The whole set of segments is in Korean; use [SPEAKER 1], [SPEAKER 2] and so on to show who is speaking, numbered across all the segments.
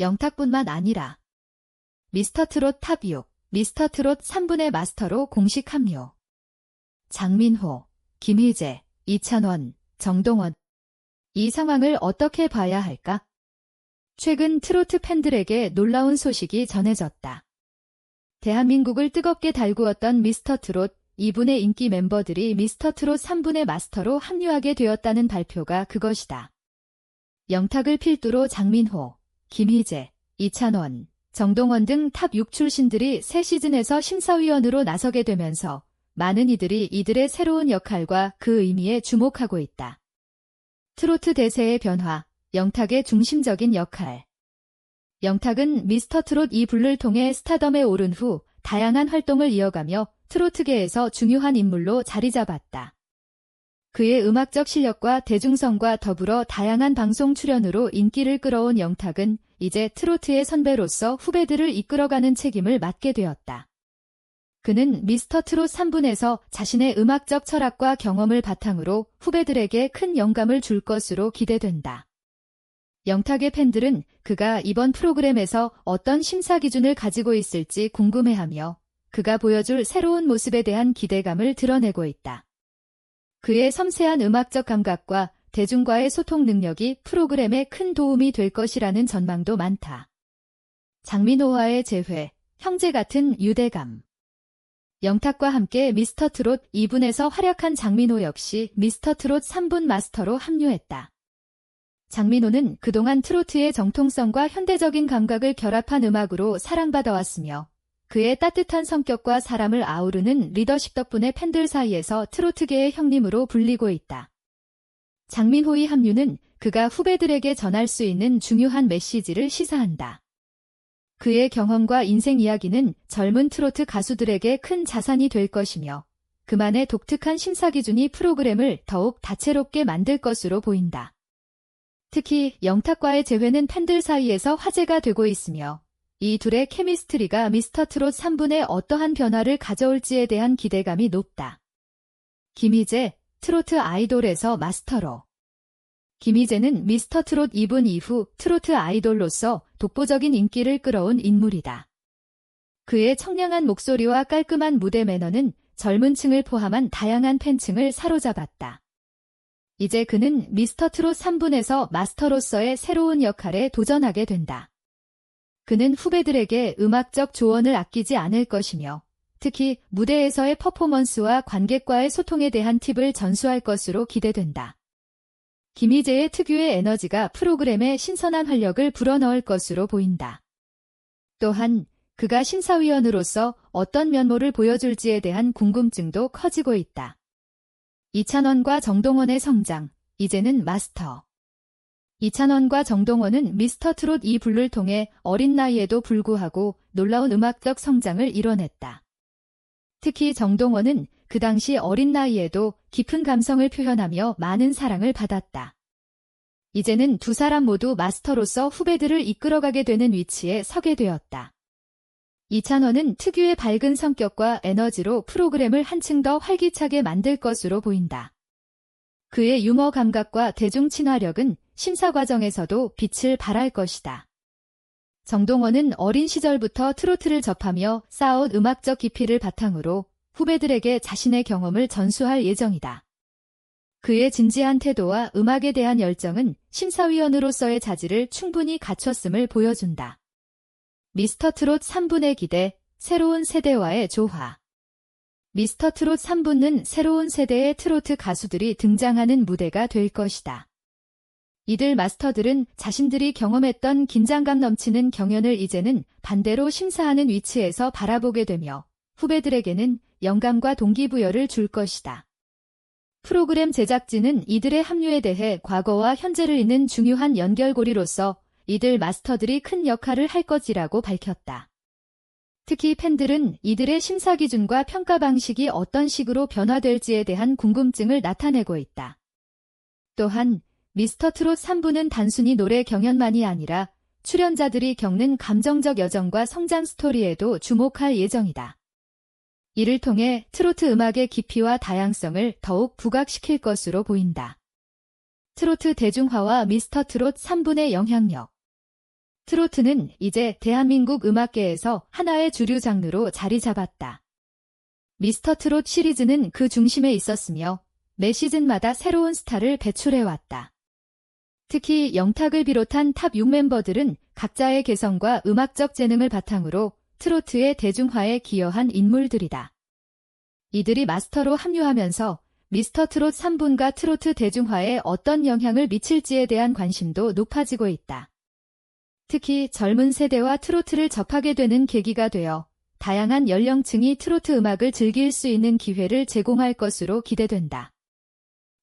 [SPEAKER 1] 영탁뿐만 아니라 미스터 트롯 탑 6, 미스터 트롯 3분의 마스터로 공식 합류. 장민호, 김희재, 이찬원, 정동원. 이 상황을 어떻게 봐야 할까? 최근 트로트 팬들에게 놀라운 소식이 전해졌다. 대한민국을 뜨겁게 달구었던 미스터 트롯 2분의 인기 멤버들이 미스터 트롯 3분의 마스터로 합류하게 되었다는 발표가 그것이다. 영탁을 필두로 장민호, 김희재, 이찬원, 정동원 등 탑 6 출신들이 새 시즌에서 심사위원으로 나서게 되면서 많은 이들이 이들의 새로운 역할과 그 의미에 주목하고 있다. 트로트 대세의 변화, 영탁의 중심적인 역할. 영탁은 미스터 트롯 이 불를 통해 스타덤에 오른 후 다양한 활동을 이어가며 트로트계에서 중요한 인물로 자리 잡았다. 그의 음악적 실력과 대중성과 더불어 다양한 방송 출연으로 인기를 끌어온 영탁은 이제 트로트의 선배로서 후배들을 이끌어가는 책임을 맡게 되었다. 그는 미스터 트롯 3분에서 자신의 음악적 철학과 경험을 바탕으로 후배들에게 큰 영감을 줄 것으로 기대된다. 영탁의 팬들은 그가 이번 프로그램에서 어떤 심사 기준을 가지고 있을지 궁금해하며 그가 보여줄 새로운 모습에 대한 기대감을 드러내고 있다. 그의 섬세한 음악적 감각과 대중과의 소통 능력이 프로그램에 큰 도움이 될 것이라는 전망도 많다. 장민호와의 재회, 형제 같은 유대감. 영탁과 함께 미스터 트롯 2분에서 활약한 장민호 역시 미스터 트롯 3분 마스터로 합류했다. 장민호는 그동안 트로트의 정통성과 현대적인 감각을 결합한 음악으로 사랑받아왔으며 그의 따뜻한 성격과 사람을 아우르는 리더십 덕분에 팬들 사이에서 트로트계의 형님으로 불리고 있다. 장민호의 합류는 그가 후배들에게 전할 수 있는 중요한 메시지를 시사한다. 그의 경험과 인생 이야기는 젊은 트로트 가수들에게 큰 자산이 될 것이며 그만의 독특한 심사 기준이 프로그램을 더욱 다채롭게 만들 것으로 보인다. 특히 영탁과의 재회는 팬들 사이에서 화제가 되고 있으며 이 둘의 케미스트리가 미스터 트롯 3분에 어떠한 변화를 가져올지에 대한 기대감이 높다. 김희재, 트로트 아이돌에서 마스터로 김희재는 미스터 트롯 2분 이후 트로트 아이돌로서 독보적인 인기를 끌어온 인물이다. 그의 청량한 목소리와 깔끔한 무대 매너는 젊은 층을 포함한 다양한 팬층을 사로잡았다. 이제 그는 미스터 트롯 3분에서 마스터로서의 새로운 역할에 도전하게 된다. 그는 후배들에게 음악적 조언을 아끼지 않을 것이며 특히 무대에서의 퍼포먼스와 관객과의 소통에 대한 팁을 전수할 것으로 기대된다. 김희재의 특유의 에너지가 프로그램에 신선한 활력을 불어넣을 것으로 보인다. 또한 그가 심사위원으로서 어떤 면모를 보여줄지에 대한 궁금증도 커지고 있다. 이찬원과 정동원의 성장, 이제는 마스터. 이찬원과 정동원은 미스터 트롯 이 불을 통해 어린 나이에도 불구하고 놀라운 음악적 성장을 이뤄냈다. 특히 정동원은 그 당시 어린 나이에도 깊은 감성을 표현하며 많은 사랑을 받았다. 이제는 두 사람 모두 마스터로서 후배들을 이끌어가게 되는 위치에 서게 되었다. 이찬원은 특유의 밝은 성격과 에너지로 프로그램을 한층 더 활기차게 만들 것으로 보인다. 그의 유머 감각과 대중 친화력은 심사 과정에서도 빛을 발할 것이다. 정동원은 어린 시절부터 트로트를 접하며 쌓아온 음악적 깊이를 바탕으로 후배들에게 자신의 경험을 전수할 예정이다. 그의 진지한 태도와 음악에 대한 열정은 심사위원으로서의 자질을 충분히 갖췄음을 보여준다. 미스터 트롯 3분의 기대, 새로운 세대와의 조화. 미스터 트롯 3분은 새로운 세대의 트로트 가수들이 등장하는 무대가 될 것이다. 이들 마스터들은 자신들이 경험했던 긴장감 넘치는 경연을 이제는 반대로 심사하는 위치에서 바라보게 되며 후배들에게는 영감과 동기부여를 줄 것이다. 프로그램 제작진은 이들의 합류에 대해 과거와 현재를 잇는 중요한 연결고리로서 이들 마스터들이 큰 역할을 할 것이라고 밝혔다. 특히 팬들은 이들의 심사 기준과 평가 방식이 어떤 식으로 변화될지에 대한 궁금증을 나타내고 있다. 또한 미스터 트롯 3부는 단순히 노래 경연만이 아니라 출연자들이 겪는 감정적 여정과 성장 스토리에도 주목할 예정이다. 이를 통해 트로트 음악의 깊이와 다양성을 더욱 부각시킬 것으로 보인다. 트로트 대중화와 미스터 트롯 3분의 영향력 트로트는 이제 대한민국 음악계에서 하나의 주류 장르로 자리 잡았다. 미스터 트롯 시리즈는 그 중심에 있었으며 매 시즌마다 새로운 스타를 배출해왔다. 특히 영탁을 비롯한 탑 6멤버들은 각자의 개성과 음악적 재능을 바탕으로 트로트의 대중화에 기여한 인물들이다. 이들이 마스터로 합류하면서 미스터 트롯 3분과 트로트 대중화에 어떤 영향을 미칠지에 대한 관심도 높아지고 있다. 특히 젊은 세대와 트로트를 접하게 되는 계기가 되어 다양한 연령층이 트로트 음악을 즐길 수 있는 기회를 제공할 것으로 기대된다.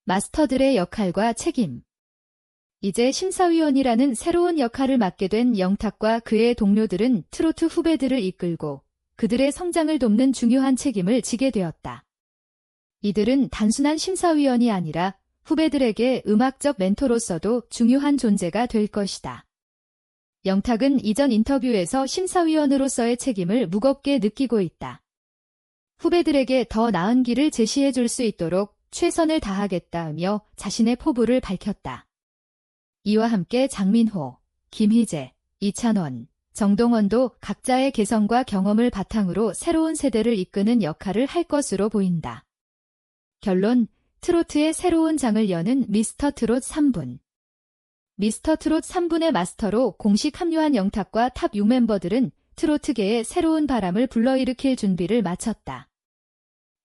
[SPEAKER 1] 마스터들의 역할과 책임 이제 심사위원이라는 새로운 역할을 맡게 된 영탁과 그의 동료들은 트로트 후배들을 이끌고 그들의 성장을 돕는 중요한 책임을 지게 되었다. 이들은 단순한 심사위원이 아니라 후배들에게 음악적 멘토로서도 중요한 존재가 될 것이다. 영탁은 이전 인터뷰에서 심사위원으로서의 책임을 무겁게 느끼고 있다. 후배들에게 더 나은 길을 제시해 줄 수 있도록 최선을 다하겠다며 자신의 포부를 밝혔다. 이와 함께 장민호, 김희재, 이찬원, 정동원도 각자의 개성과 경험을 바탕으로 새로운 세대를 이끄는 역할을 할 것으로 보인다. 결론, 트로트의 새로운 장을 여는 미스터 트롯 3분. 미스터 트롯 3분의 마스터로 공식 합류한 영탁과 탑 6멤버들은 트로트계에 새로운 바람을 불러일으킬 준비를 마쳤다.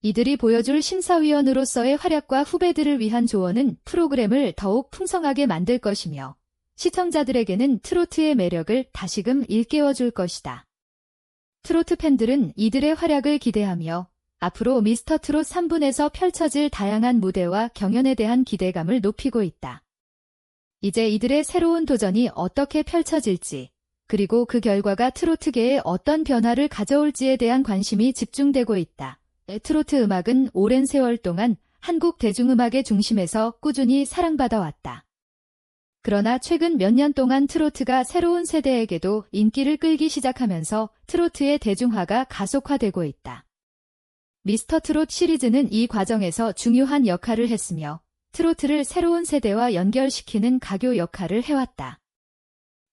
[SPEAKER 1] 이들이 보여줄 심사위원으로서의 활약과 후배들을 위한 조언은 프로그램을 더욱 풍성하게 만들 것이며 시청자들에게는 트로트의 매력을 다시금 일깨워줄 것이다. 트로트 팬들은 이들의 활약을 기대하며 앞으로 미스터 트롯 3분에서 펼쳐질 다양한 무대와 경연에 대한 기대감을 높이고 있다. 이제 이들의 새로운 도전이 어떻게 펼쳐질지, 그리고 그 결과가 트로트계에 어떤 변화를 가져올지에 대한 관심이 집중되고 있다. 트로트 음악은 오랜 세월 동안 한국 대중음악의 중심에서 꾸준히 사랑받아 왔다. 그러나 최근 몇 년 동안 트로트가 새로운 세대에게도 인기를 끌기 시작하면서 트로트의 대중화가 가속화되고 있다. 미스터 트롯 시리즈는 이 과정에서 중요한 역할을 했으며 트로트를 새로운 세대와 연결시키는 가교 역할을 해왔다.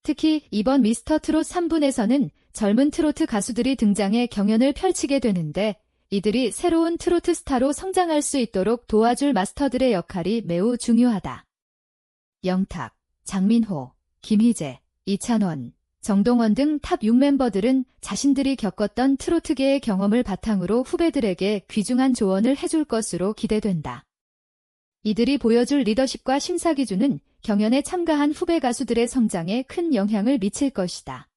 [SPEAKER 1] 특히 이번 미스터 트롯 3분에서는 젊은 트로트 가수들이 등장해 경연을 펼치게 되는데 이들이 새로운 트로트 스타로 성장할 수 있도록 도와줄 마스터들의 역할이 매우 중요하다. 영탁, 장민호, 김희재, 이찬원, 정동원 등 탑 6멤버들은 자신들이 겪었던 트로트계의 경험을 바탕으로 후배들에게 귀중한 조언을 해줄 것으로 기대된다. 이들이 보여줄 리더십과 심사 기준은 경연에 참가한 후배 가수들의 성장에 큰 영향을 미칠 것이다.